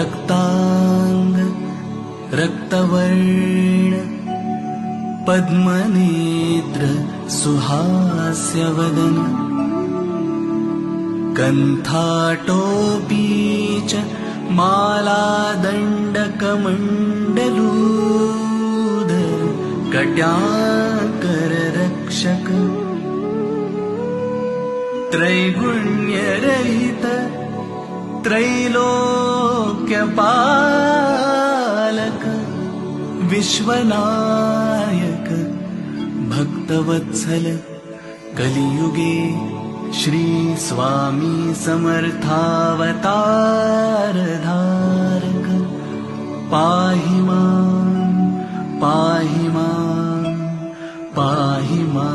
रक्ताङ्ग रक्तवर्ण पद्मनेत्र सुहास्यवदन। कन्थाटोपी च मालादण्डकमण्डलूधर कट्याकररक्षक। त्रैगुण्यरहित त्रैलोक्यपालक विश्वनायक भक्तवत्सल कलियुगे श्रीस्वामी समर्थावतारधारक पाहि मा पाहि मा पाहि मा।